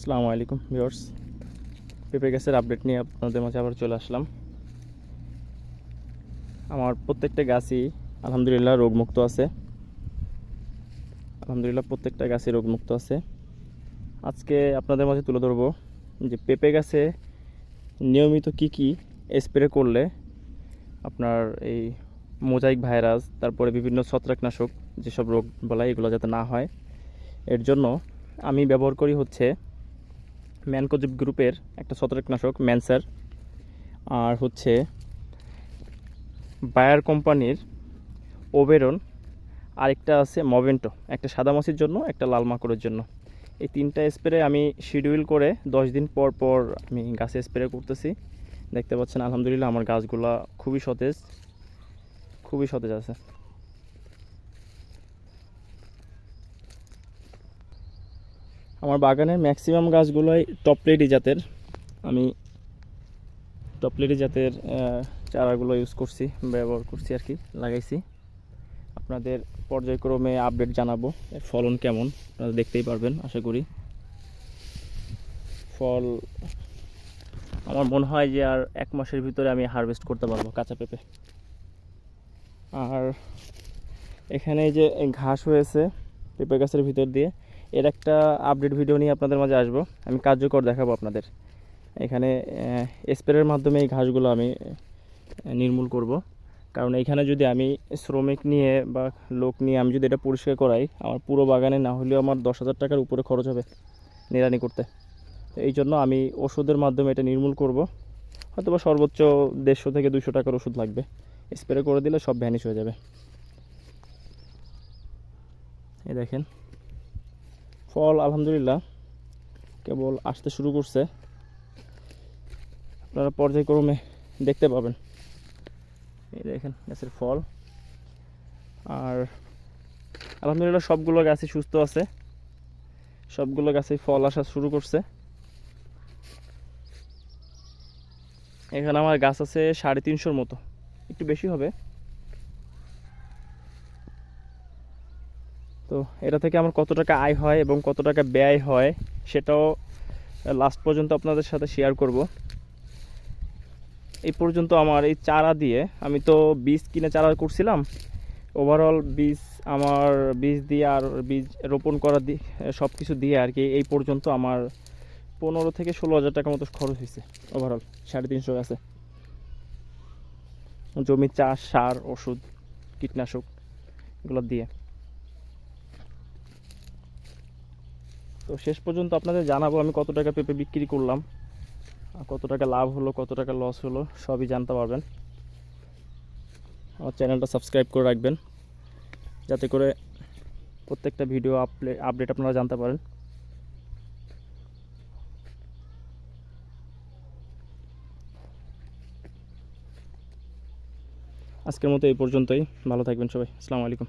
আসসালামু আলাইকুম ভিউয়ার্স। পেঁপে গাছের আপডেট নিয়ে আপনাদের মাঝে আবার চলে আসলাম। আমার প্রত্যেকটা গাছই আলহামদুলিল্লাহ রোগমুক্ত আছে। আলহামদুলিল্লাহ প্রত্যেকটা গাছই রোগমুক্ত আছে। আজকে আপনাদের মাঝে তুলে ধরবো যে পেঁপে গাছে নিয়মিত কি কি স্প্রে করলে আপনার এই মোজাইক ভাইরাস, তারপরে বিভিন্ন ছত্রাকনাশক যেসব রোগ বলা এগুলো যাতে না হয়। এর জন্য আমি ব্যবহার করি হচ্ছে ম্যানকোজিপ গ্রুপের একটা ছত্রাকনাশক, ম্যানসার। আর হচ্ছে বায়ার কোম্পানির ওবেরন, আরেকটা আছে মভেন্টো, একটা সাদা মাছির জন্য, একটা লাল মাকড়ের জন্য। এই তিনটা স্প্রে আমি শিডিউল করে দশ দিন পর পর আমি গাছে স্প্রে করতেছি। দেখতে পাচ্ছেন, আলহামদুলিল্লাহ আমার গাছগুলা খুবই সতেজ খুবই সতেজ আছে। আমার বাগানের ম্যাক্সিমাম গাছগুলোই টপলেডি জাতের। আমি টপলেডি জাতের চারাগুলো ইউজ করছি, ব্যবহার করছি আর কি, লাগাইছি। আপনাদের পর্যায়ক্রমে আপডেট জানাব, এর ফলন কেমন, আপনারা দেখতেই পারবেন, আশা করি। ফল, আমার মনে হয় যে আর এক মাসের ভিতরে আমি হারভেস্ট করতে পারব কাঁচা পেঁপে। আর এখানে যে ঘাস হয়েছে, পেঁপে গাছের ভিতর দিয়ে এর একটা আপডেট ভিডিও নিয়ে আপনাদের মাঝে আসব। আমি কার্যকর দেখাবো আপনাদের। এখানে স্প্রের মাধ্যমে এই ঘাসগুলো আমি নির্মূল করব। কারণ এইখানে যদি আমি শ্রমিক নিয়ে বা লোক নিয়ে আমি যদি এটা পরিষ্কার করাই, আমার পুরো বাগানে না হলেও আমার দশ হাজার টাকার উপরে খরচ হবে নিড়ানি করতে। এই জন্য আমি ওষুধের মাধ্যমে এটা নির্মূল করব। হয়তো বা সর্বোচ্চ দেড়শো থেকে দুশো টাকার ওষুধ লাগবে। স্প্রে করে দিলে সব ভ্যানিশ হয়ে যাবে। এই দেখেন। ফল আলহামদুলিল্লাহ কেবল আসতে শুরু করছে। আপনারা পর্যায়ক্রমে দেখতে পাবেন। এই দেখেন গাছের ফল। আর আলহামদুলিল্লাহ সবগুলো গাছই সুস্থ আছে। সবগুলো গাছেই ফল আসা শুরু করছে। এখানে আমার গাছ আছে সাড়ে তিনশোর মতো। একটু বেশি হবে। তো এটা থেকে আমার কত টাকা আয় হয় এবং কত টাকা ব্যয় হয় সেটাও লাস্ট পর্যন্ত আপনাদের সাথে শেয়ার করব। এই পর্যন্ত আমার এই চারা দিয়ে আমি তো বীজ কিনে চারা করছিলাম। ওভারঅল বীজ আমার, বীজ দিয়ে আর বীজ রোপণ করা দিয়ে সব কিছু দিয়ে আর কি এই পর্যন্ত আমার পনেরো থেকে ষোলো হাজার টাকার মতো খরচ হয়েছে ওভারঅল সাড়ে তিনশো গাছে জমি চাষ, সার, ওষুধ, কীটনাশক এগুলো দিয়ে। তো শেষ পর্যন্ত আপনাদের জানাব আমি কত টাকা পেঁপে বিক্রি করলাম কত টাকা লাভ হলো, কত টাকা লস হলো, সবই জানতে পারবেন। আমার চ্যানেলটা সাবস্ক্রাইব করে রাখবেন, যাতে করে প্রত্যেকটা ভিডিও আপলে আপডেট আপনারা জানতে পারেন। আজকের মতো এই পর্যন্তই, ভালো থাকবেন সবাই, আসসালামু আলাইকুম।